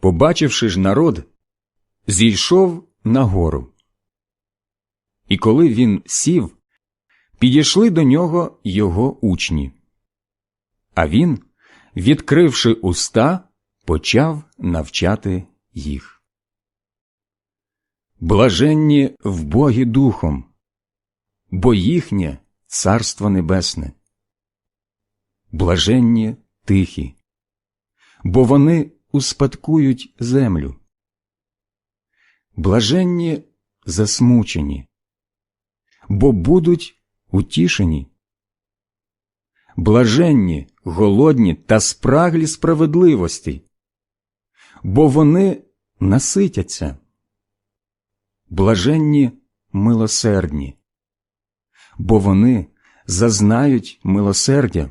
Побачивши ж народ, зійшов на гору. І коли він сів, підійшли до нього його учні. А він, відкривши уста, почав навчати їх. Блаженні в Богі духом, бо їхнє Царство Небесне. Блаженні тихі, бо вони успадкують землю. Блаженні засмучені, бо будуть утішені. Блаженні, голодні та спраглі справедливості, бо вони наситяться. Блаженні милосердні, бо вони зазнають милосердя.